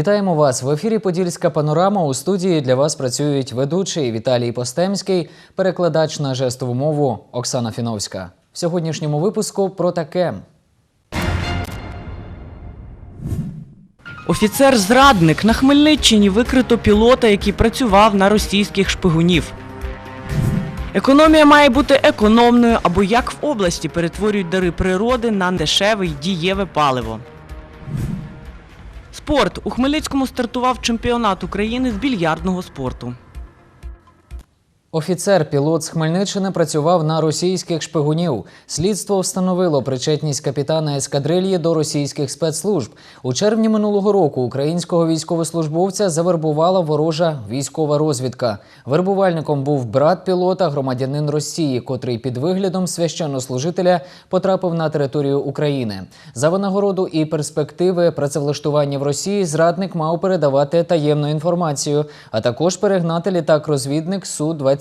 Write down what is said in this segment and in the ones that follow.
Вітаємо вас в ефірі Подільська панорама. У студії для вас працюють ведучий Віталій Постемський, перекладач на жестову мову Оксана Фіновська. В сьогоднішньому випуску про таке. Офіцер-зрадник на Хмельниччині викрито пілота, який працював на російських шпигунів. Економія має бути економною, або як в області перетворюють дари природи на дешеве й дієве паливо. Спорт у Хмельницькому стартував чемпіонат України з більярдного спорту. Офіцер-пілот з Хмельниччини працював на російських шпигунів. Слідство встановило причетність капітана ескадрильї до російських спецслужб. У червні минулого року українського військовослужбовця завербувала ворожа військова розвідка. Вербувальником був брат пілота, громадянин Росії, котрий під виглядом священнослужителя потрапив на територію України. За винагороду і перспективи працевлаштування в Росії зрадник мав передавати таємну інформацію, а також перегнати літак-розвідник су 24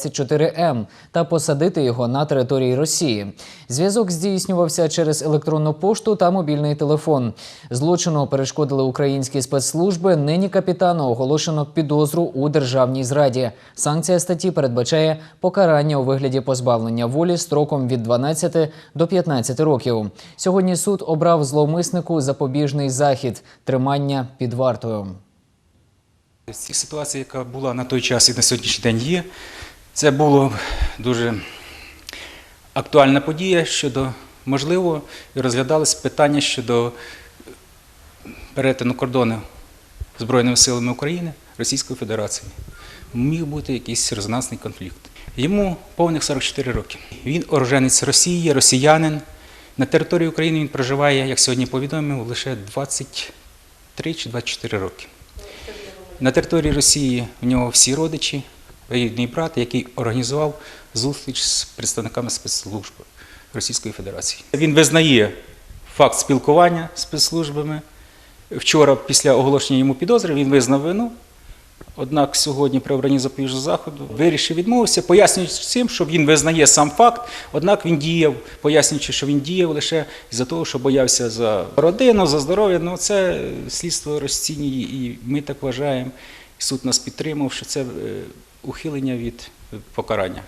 м та посадити його на території Росії. Зв'язок здійснювався через електронну пошту та мобільний телефон. Злочину перешкодили українські спецслужби. Нині капітану оголошено підозру у державній зраді. Санкція статті передбачає покарання у вигляді позбавлення волі строком від 12 до 15 років. Сьогодні суд обрав зловмиснику запобіжний захід тримання під вартою. Цих яка була на той час і на сьогоднішній день є, це було дуже актуальна подія щодо, можливо, розглядалось питання щодо перетину кордону Збройними силами України Російської Федерації. Міг бути якийсь резонансний конфлікт. Йому повних 44 роки. Він оруженець Росії, росіянин. На території України він проживає, як сьогодні повідомив, лише 23 чи 24 роки. На території Росії в нього всі родичі, рідний брат, який організував зустріч з представниками спецслужб Російської Федерації. Він визнає факт спілкування з спецслужбами. Вчора, після оголошення йому підозри, він визнав вину. Однак сьогодні при обранні запобіжного заходу вирішив відмовитися, пояснюючи цим, що він визнає сам факт, однак він діяв, пояснюючи, що він діяв лише з-за того, що боявся за родину, за здоров'я. Ну це слідство розцінює, і ми так вважаємо. І суд нас підтримав, що це е, ухилення від покарання.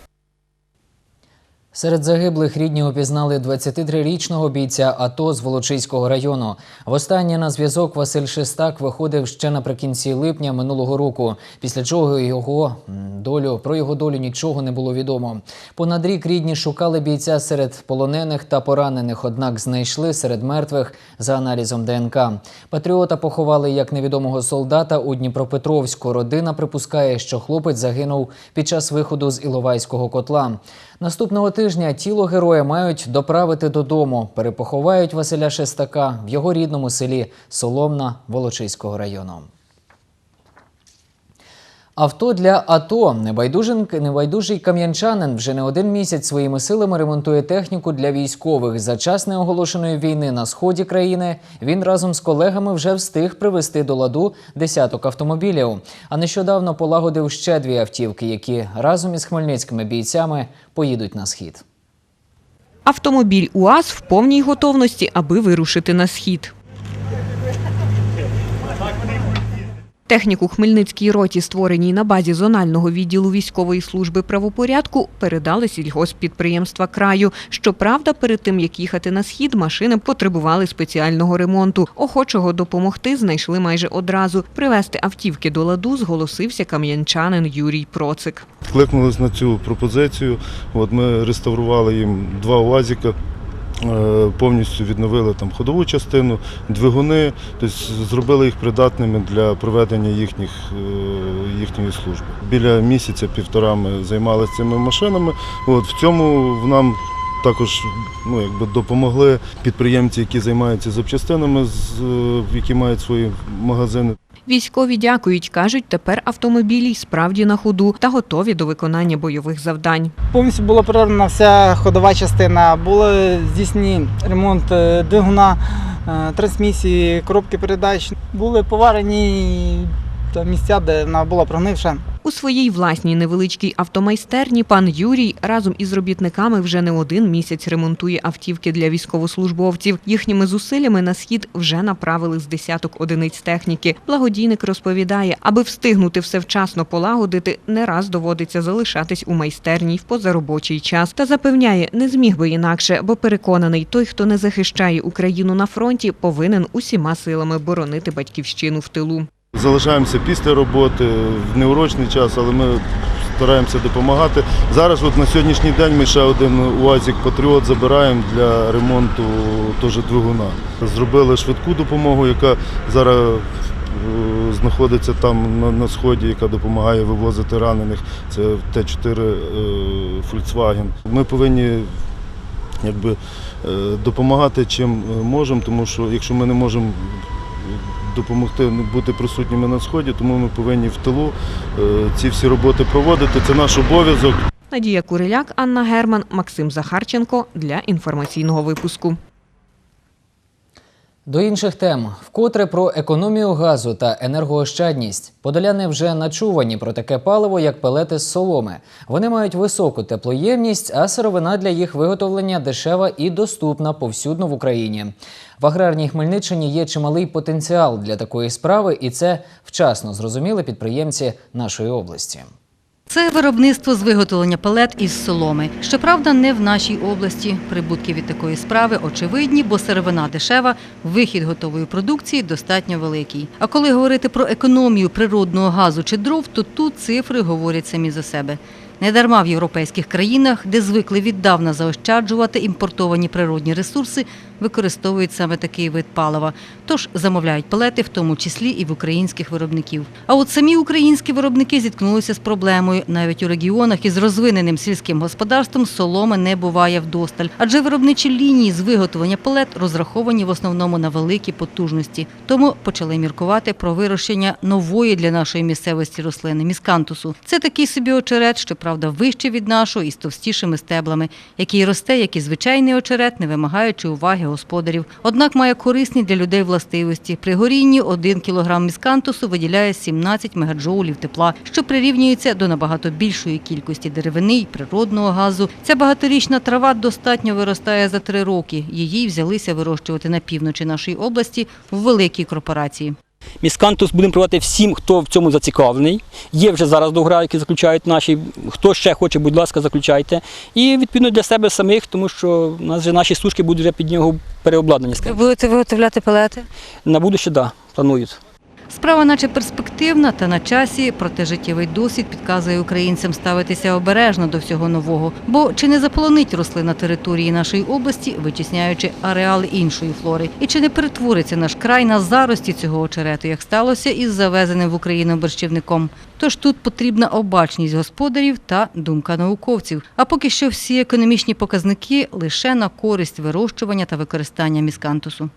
Серед загиблих рідні опізнали 23-річного бійця АТО з Волочиського району. Востаннє на зв'язок Василь Шестак виходив ще наприкінці липня минулого року, після чого його долю про його долю нічого не було відомо. Понад рік рідні шукали бійця серед полонених та поранених, однак знайшли серед мертвих за аналізом ДНК. Патріота поховали як невідомого солдата у Дніпропетровську. Родина припускає, що хлопець загинув під час виходу з Іловайського котла. Наступного тижня тіло героя мають доправити додому. Перепоховають Василя Шестака в його рідному селі Соломна Волочиського району. Авто для АТО небайдужий кам'янчанин вже не один місяць своїми силами ремонтує техніку для військових. За час неоголошеної війни на сході країни він разом з колегами вже встиг привезти до ладу десяток автомобілів. А нещодавно полагодив ще дві автівки, які разом із хмельницькими бійцями поїдуть на схід. Автомобіль УАЗ в повній готовності, аби вирушити на схід. Техніку Хмельницькій роті, створеній на базі зонального відділу військової служби правопорядку, передали сільгосппідприємства краю. Щоправда, перед тим як їхати на схід, машини потребували спеціального ремонту. Охочого допомогти знайшли майже одразу. Привезти автівки до ладу зголосився кам'янчанин Юрій Процик. Кликнулись на цю пропозицію. От ми реставрували їм два УАЗіка, повністю відновили там ходову частину, двигуни, тобто зробили їх придатними для проведення їхніх, е, їхньої служби. Біля місяця-півтора ми займалися цими машинами. От, в цьому нам також ну, якби допомогли підприємці, які займаються запчастинами, е, які мають свої магазини. Військові дякують, кажуть, тепер автомобілі справді на ходу та готові до виконання бойових завдань. Повністю була перероблена вся ходова частина, були здійснені ремонт е, двигуна, е, трансмісії, коробки передач. Були поварені тобто місця, де вона була прогнивша. У своїй власній невеличкій автомайстерні пан Юрій разом із робітниками вже не один місяць ремонтує автівки для військовослужбовців. Їхніми зусиллями на схід вже направили з десяток одиниць техніки. Благодійник розповідає, аби встигнути все вчасно полагодити, не раз доводиться залишатись у майстерні в позаробочий час. Та запевняє, не зміг би інакше, бо переконаний, той, хто не захищає Україну на фронті, повинен усіма силами боронити батьківщину в тилу. Залишаємося після роботи в неурочний час, але ми стараємося допомагати. Зараз, от на сьогоднішній день, ми ще один УАЗик Патріот забираємо для ремонту теж двигуна. Зробили швидку допомогу, яка зараз е, знаходиться там на, на сході, яка допомагає вивозити ранених. Це Т4 е, Volkswagen. Ми повинні якби, е, допомагати чим е, можемо, тому що якщо ми не можемо допомогти бути присутніми на сході, тому ми повинні в тилу е, ці всі роботи проводити. Це наш обов'язок. Надія Куриляк, Анна Герман, Максим Захарченко для інформаційного випуску. До інших тем вкотре про економію газу та енергоощадність. Подоляни вже начувані про таке паливо, як пелети з соломи. Вони мають високу теплоємність, а сировина для їх виготовлення дешева і доступна повсюдно в Україні. В аграрній Хмельниччині є чималий потенціал для такої справи, і це вчасно зрозуміли підприємці нашої області. Це виробництво з виготовлення пелет із соломи. Щоправда, не в нашій області. Прибутки від такої справи очевидні, бо сировина дешева, вихід готової продукції достатньо великий. А коли говорити про економію природного газу чи дров, то тут цифри говорять самі за себе. Недарма в європейських країнах, де звикли віддавна заощаджувати імпортовані природні ресурси, використовують саме такий вид палива. Тож замовляють пелети, в тому числі і в українських виробників. А от самі українські виробники зіткнулися з проблемою. Навіть у регіонах із розвиненим сільським господарством соломи не буває вдосталь, адже виробничі лінії з виготовлення пелет розраховані в основному на великі потужності. Тому почали міркувати про вирощення нової для нашої місцевості рослини міскантусу. Це такий собі очерет, що правда вищий від нашого і з товстішими стеблами, який росте, як і звичайний очерет, не вимагаючи уваги господарів. Однак має корисні для людей властивості. При горінні 1 кг міскантусу виділяє 17 мегаджоулів тепла, що прирівнюється до набагато більшої кількості деревини і природного газу. Ця багаторічна трава достатньо виростає за три роки. Її взялися вирощувати на півночі нашої області в великій корпорації. Міскантус будемо проводити всім, хто в цьому зацікавлений. Є вже зараз догра, які заключають наші. Хто ще хоче, будь ласка, заключайте. І відповідно для себе самих, тому що у нас вже наші сушки будуть вже під нього переобладнані. будете виготовляти палети? На будуще, так, да, планують. Справа наче перспективна та на часі, проте життєвий досвід підказує українцям ставитися обережно до всього нового. Бо чи не заполонить рослина території нашої області, витісняючи ареали іншої флори? І чи не перетвориться наш край на зарості цього очерету, як сталося із завезеним в Україну борщівником? Тож тут потрібна обачність господарів та думка науковців. А поки що всі економічні показники лише на користь вирощування та використання міскантусу.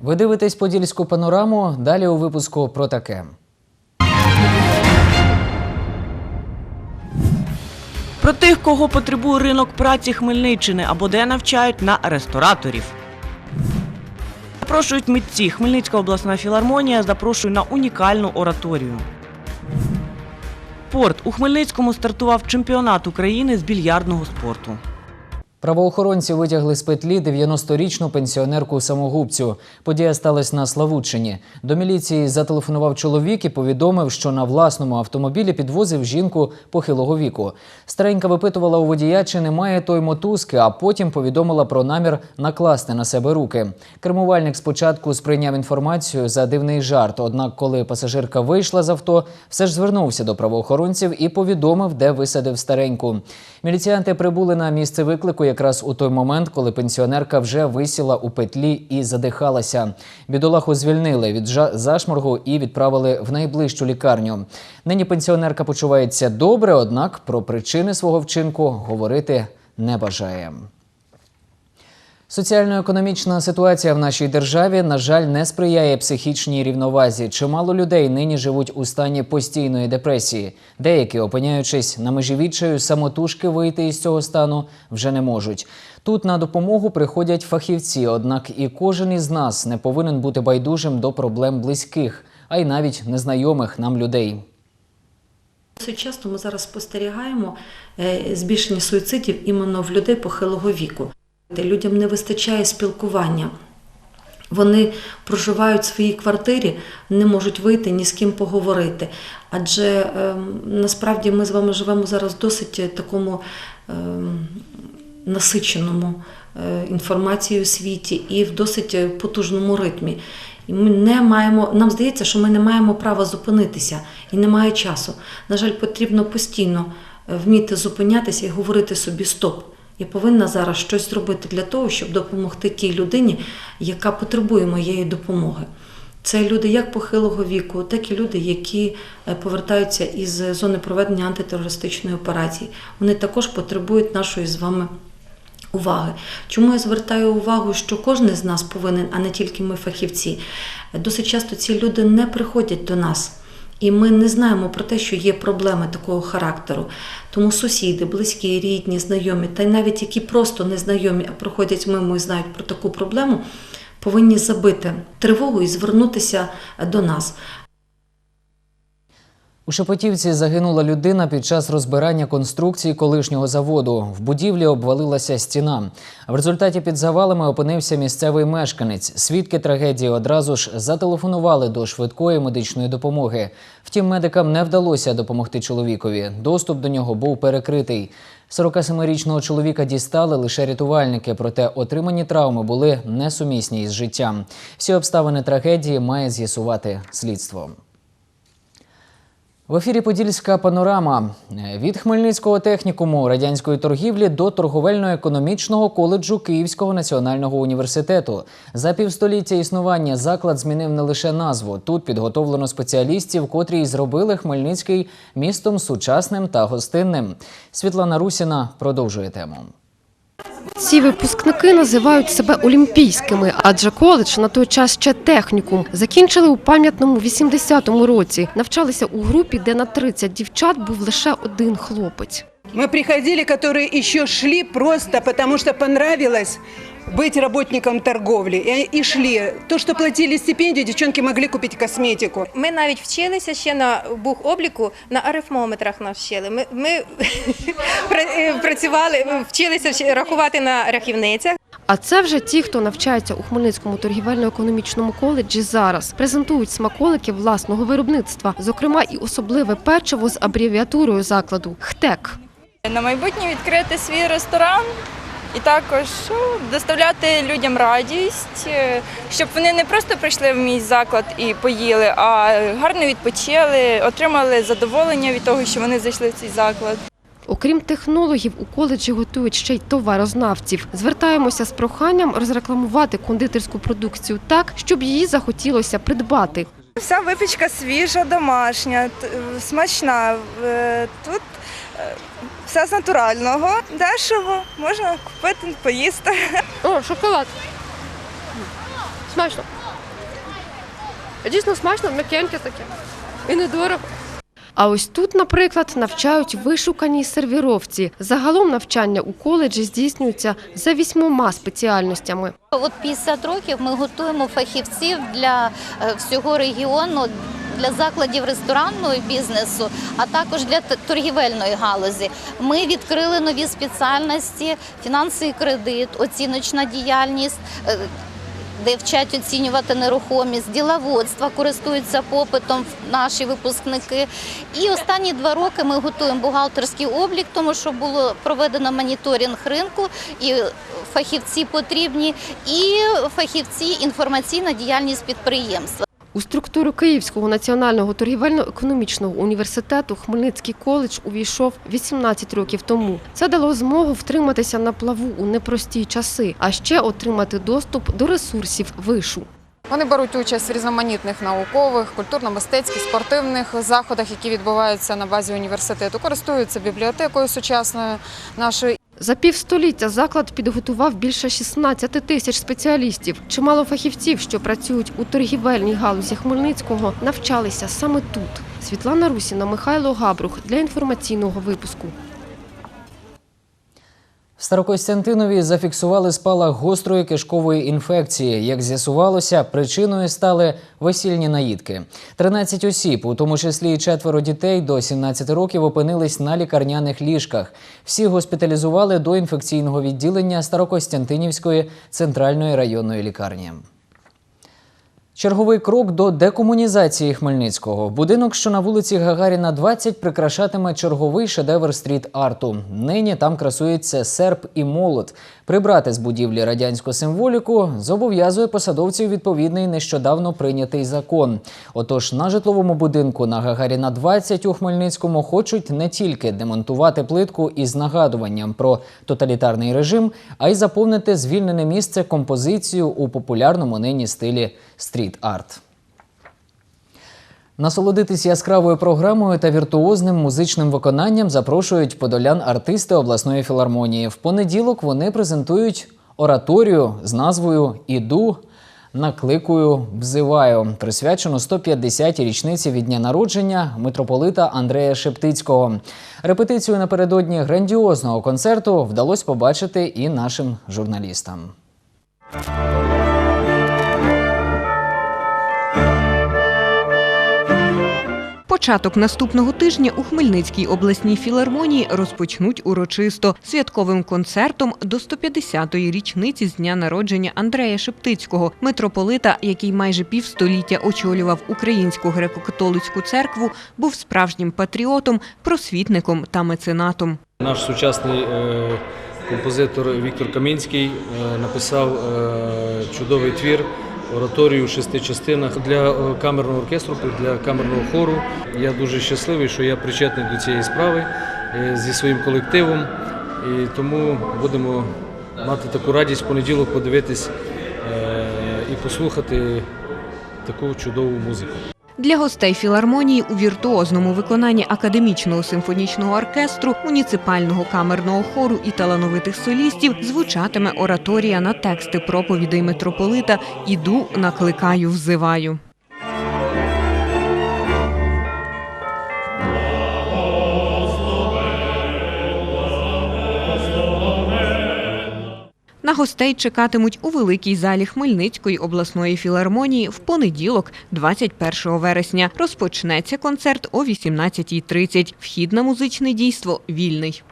Ви дивитесь подільську панораму. Далі у випуску про таке. Про тих, кого потребує ринок праці Хмельниччини або де навчають на рестораторів. Запрошують митці. Хмельницька обласна філармонія запрошує на унікальну ораторію. Спорт. У Хмельницькому стартував чемпіонат України з більярдного спорту. Правоохоронці витягли з петлі 90-річну пенсіонерку самогубцю. Подія сталася на Славутчині. До міліції зателефонував чоловік і повідомив, що на власному автомобілі підвозив жінку похилого віку. Старенька випитувала у водія, чи немає той мотузки, а потім повідомила про намір накласти на себе руки. Кермувальник спочатку сприйняв інформацію за дивний жарт. Однак, коли пасажирка вийшла з авто, все ж звернувся до правоохоронців і повідомив, де висадив стареньку. Міліціянти прибули на місце виклику якраз у той момент, коли пенсіонерка вже висіла у петлі і задихалася. Бідолаху звільнили від зашморгу і відправили в найближчу лікарню. Нині пенсіонерка почувається добре, однак про причини свого вчинку говорити не бажає. Соціально-економічна ситуація в нашій державі, на жаль, не сприяє психічній рівновазі. Чимало людей нині живуть у стані постійної депресії. Деякі, опиняючись на межі відчаю, самотужки вийти із цього стану вже не можуть. Тут на допомогу приходять фахівці, однак і кожен із нас не повинен бути байдужим до проблем близьких. а й навіть незнайомих нам людей. Досить часто ми зараз спостерігаємо е, збільшення суїцидів іменно в людей похилого віку. Людям не вистачає спілкування. Вони проживають в своїй квартирі, не можуть вийти ні з ким поговорити. Адже ем, насправді ми з вами живемо зараз в досить такому ем, насиченому е, інформацією світі і в досить е, потужному ритмі. І ми не маємо, нам здається, що ми не маємо права зупинитися і немає часу. На жаль, потрібно постійно е, вміти зупинятися і говорити собі стоп. Я повинна зараз щось зробити для того, щоб допомогти тій людині, яка потребує моєї допомоги. Це люди як похилого віку, так і люди, які е, повертаються із зони проведення антитерористичної операції. Вони також потребують нашої з вами уваги. Чому я звертаю увагу, що кожен з нас повинен, а не тільки ми фахівці. Досить часто ці люди не приходять до нас. І ми не знаємо про те, що є проблеми такого характеру. Тому сусіди, близькі, рідні, знайомі, та й навіть які просто незнайомі, а проходять мимо і знають про таку проблему, повинні забити тривогу і звернутися до нас. У Шепетівці загинула людина під час розбирання конструкції колишнього заводу. В будівлі обвалилася стіна. В результаті під завалами опинився місцевий мешканець. Свідки трагедії одразу ж зателефонували до швидкої медичної допомоги. Втім, медикам не вдалося допомогти чоловікові. Доступ до нього був перекритий. 47-річного чоловіка дістали лише рятувальники, проте отримані травми були несумісні із життям. Всі обставини трагедії має з'ясувати слідство. В ефірі Подільська панорама від Хмельницького технікуму радянської торгівлі до торговельно-економічного коледжу Київського національного університету. За півстоліття існування заклад змінив не лише назву. Тут підготовлено спеціалістів, котрі й зробили Хмельницький містом сучасним та гостинним. Світлана Русіна продовжує тему. Ці випускники називають себе олімпійськими, адже коледж на той час ще технікум. Закінчили у пам'ятному 80-му році. Навчалися у групі, де на 30 дівчат був лише один хлопець. Ми приходили, які ще йшли просто потому, що понравилось быть работником торговли. И, и шли. То, что платили стипендию, девчонки могли купить косметику. Ми навіть вчилися ще на бухобліку, на арифмометрах нас вчили. Ми, ми е, працювали, вчилися рахувати на рахівницях. А це вже ті, хто навчається у Хмельницькому торгівельно-економічному коледжі зараз. Презентують смаколики власного виробництва, зокрема і особливе печиво з абревіатурою закладу ХТЕК. На майбутнє відкрити свій ресторан і також ну, доставляти людям радість, е, щоб вони не просто прийшли в мій заклад і поїли, а гарно відпочили, отримали задоволення від того, що вони зайшли в цей заклад. Окрім технологів, у коледжі готують ще й товарознавців. Звертаємося з проханням розрекламувати кондитерську продукцію так, щоб її захотілося придбати. Вся випічка свіжа, домашня, т- смачна. Е, Тут е, все з натурального, дешево, можна купити, поїсти. О, шоколад. Смачно. Дійсно смачно, м'якеньке таке. І недорого. А ось тут, наприклад, навчають вишуканій сервіровці. Загалом навчання у коледжі здійснюється за вісьмома спеціальностями. От 50 років ми готуємо фахівців для е, всього регіону. Для закладів ресторанного бізнесу, а також для торгівельної галузі. Ми відкрили нові спеціальності: фінансовий кредит, оціночна діяльність, е, де вчать оцінювати нерухомість, діловодства користуються попитом наші випускники. І останні два роки ми готуємо бухгалтерський облік, тому що було проведено моніторинг ринку, і фахівці потрібні, і фахівці інформаційна діяльність підприємства. У структуру Київського національного торгівельно-економічного університету Хмельницький коледж увійшов 18 років тому. Це дало змогу втриматися на плаву у непрості часи, а ще отримати доступ до ресурсів вишу. Вони беруть участь в різноманітних наукових, культурно-мистецьких, спортивних заходах, які відбуваються на базі університету. Користуються бібліотекою сучасною нашою. За півстоліття заклад підготував більше 16 тисяч спеціалістів. Чимало фахівців, що працюють у торгівельній галузі Хмельницького, навчалися саме тут. Світлана Русіна, Михайло Габрух для інформаційного випуску. В Старокостянтинові зафіксували спалах гострої кишкової інфекції. Як з'ясувалося, причиною стали весільні наїдки. 13 осіб, у тому числі і четверо дітей до 17 років, опинились на лікарняних ліжках. Всі госпіталізували до інфекційного відділення Старокостянтинівської центральної районної лікарні. Черговий крок до декомунізації Хмельницького. Будинок, що на вулиці Гагаріна 20, прикрашатиме черговий шедевр стріт-арту. Нині там красується серп і молот. Прибрати з будівлі радянську символіку зобов'язує посадовців відповідний нещодавно прийнятий закон. Отож, на житловому будинку на Гагаріна 20 у Хмельницькому хочуть не тільки демонтувати плитку із нагадуванням про тоталітарний режим, а й заповнити звільнене місце композицію у популярному нині стилі стріт-арт. Насолодитись яскравою програмою та віртуозним музичним виконанням запрошують подолян артисти обласної філармонії. В понеділок вони презентують ораторію з назвою Іду. Накликую, взиваю, присвячено 150-й річниці від дня народження митрополита Андрея Шептицького. Репетицію напередодні грандіозного концерту вдалося побачити і нашим журналістам. Початок наступного тижня у Хмельницькій обласній філармонії розпочнуть урочисто святковим концертом до 150-ї річниці з дня народження Андрея Шептицького, митрополита, який майже півстоліття очолював українську греко-католицьку церкву, був справжнім патріотом, просвітником та меценатом. Наш сучасний е, композитор Віктор Камінський е, написав е, чудовий твір ораторію в шести частинах для е, камерного оркестру, для камерного хору. Я дуже щасливий, що я причетний до цієї справи е, зі своїм колективом. І тому будемо мати таку радість в понеділок подивитись е, і послухати таку чудову музику. Для гостей філармонії у віртуозному виконанні академічного симфонічного оркестру, муніципального камерного хору і талановитих солістів звучатиме ораторія на тексти проповідей митрополита Іду, накликаю, взиваю. На гостей чекатимуть у великій залі Хмельницької обласної філармонії в понеділок, 21 вересня. Розпочнеться концерт о 18.30. Вхід на музичне дійство вільний.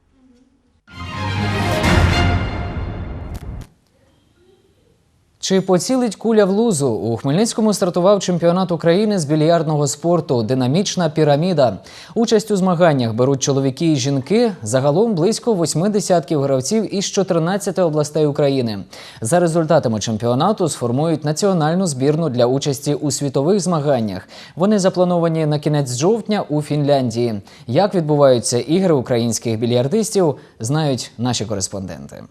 Чи поцілить куля в лузу? У Хмельницькому стартував чемпіонат України з більярдного спорту Динамічна піраміда. Участь у змаганнях беруть чоловіки і жінки. Загалом близько восьми десятків гравців із 14 областей України. За результатами чемпіонату сформують національну збірну для участі у світових змаганнях. Вони заплановані на кінець жовтня у Фінляндії. Як відбуваються ігри українських більярдистів, знають наші кореспонденти.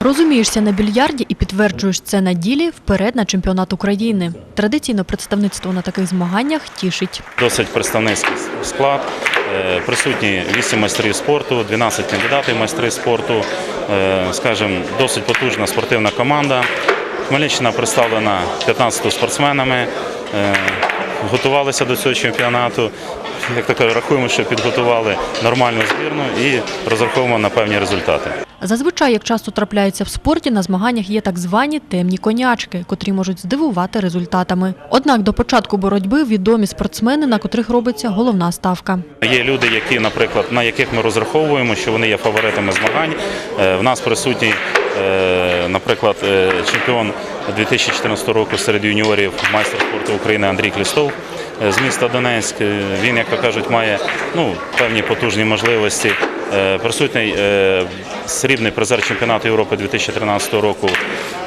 Розумієшся на більярді і підтверджуєш це на ділі вперед на чемпіонат України. Традиційно представництво на таких змаганнях тішить. Досить представницький склад. Е, Присутні 8 майстрів спорту, 12 кандидатів майстри спорту. Е, Скажімо, досить потужна спортивна команда. Хмельниччина представлена 15 спортсменами. Е, Готувалися до цього чемпіонату. Як так рахуємо, що підготували нормальну збірну і розраховуємо на певні результати. Зазвичай, як часто трапляється в спорті, на змаганнях є так звані темні конячки, котрі можуть здивувати результатами. Однак до початку боротьби відомі спортсмени, на котрих робиться головна ставка. Є люди, які, наприклад, на яких ми розраховуємо, що вони є фаворитами змагань. Е, В нас присутній, е, наприклад, е, чемпіон 2014 року серед юніорів, майстер спорту України Андрій Клістов з міста Донецьк. Він, як то кажуть, має ну, певні потужні можливості. Присутній срібний призер чемпіонату Європи 2013 року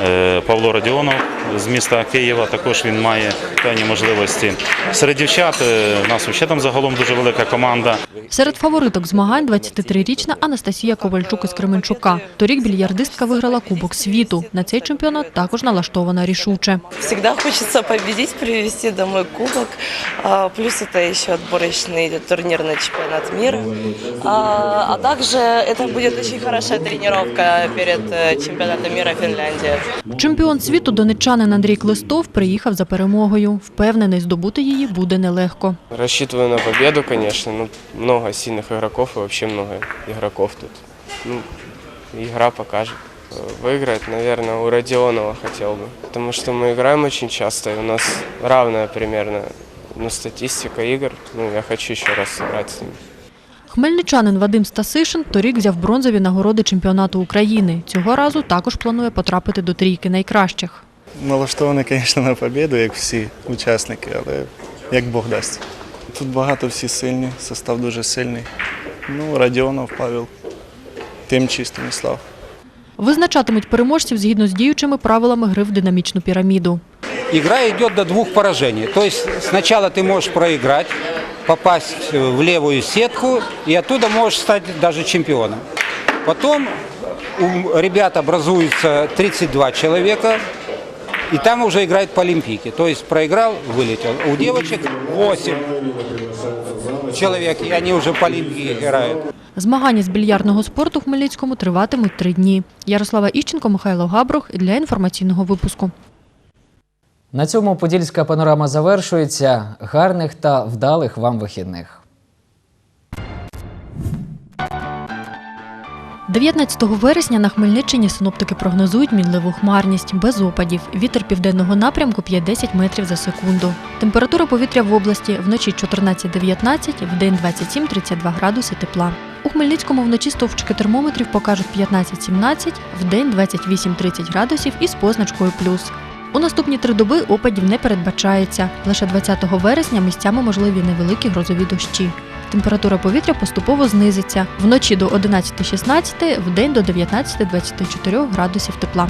е, Павло Радіонов з міста Києва. Також він має певні можливості. Серед дівчат е, у нас ще там загалом дуже велика команда. Серед фавориток змагань 23-річна Анастасія Ковальчук із Кременчука. Торік більярдистка виграла Кубок світу. На цей чемпіонат також налаштована рішуче. Всегда хочется победить, привезти домой кубок. А, Плюс это еще отборочный турнир на чемпионат мира. А а также это будет очень хорошая тренировка перед э, чемпионатом мира Финляндии. Чемпіон світу донеччанин Андрій Клистов приїхав за перемогою. Впевнений, здобути її буде нелегко. Рассчитываю на победу, конечно. Ну, много сильных игроков и вообще много игроков тут. Ну, игра покажет. Э, Выиграть, наверное, у Родионова хотел бы. Потому что мы играем очень часто, и у нас равная примерно ну, статистика игр. Ну, я хочу еще раз сыграть с ним. Хмельничанин Вадим Стасишин торік взяв бронзові нагороди чемпіонату України. Цього разу також планує потрапити до трійки найкращих. Налаштований, звісно, на побіду, як всі учасники, але як Бог дасть. Тут багато всі сильні, состав дуже сильний. Ну, Радіонов, Павел, Тимчий, Станіслав. Визначатимуть переможців згідно з діючими правилами гри в динамічну піраміду. Игра идет до двух поражений. То есть сначала ты можешь проиграть, попасть в левую сетку, и оттуда можешь стать даже чемпионом. Потом у ребят образуется 32 человека, и там уже играют по Олимпийке. То есть проиграл, вылетел. У девочек 8 человек, и они уже по Олимпийке играют. Змагання з більярдного спорту в Хмельницькому триватимуть три дні. Ярослава Іщенко, Михайло Габрух для інформаційного випуску. На цьому подільська панорама завершується. Гарних та вдалих вам вихідних. 19 вересня на Хмельниччині синоптики прогнозують мінливу хмарність без опадів. Вітер південного напрямку 5-10 метрів за секунду. Температура повітря в області вночі 14-19, вдень 27-32 градуси тепла. У Хмельницькому вночі стовпчики термометрів покажуть 15-17, вдень 28-30 градусів із позначкою плюс. У наступні три доби опадів не передбачається. Лише 20 вересня місцями можливі невеликі грозові дощі. Температура повітря поступово знизиться. Вночі до 11-16, день до 19-24 градусів тепла.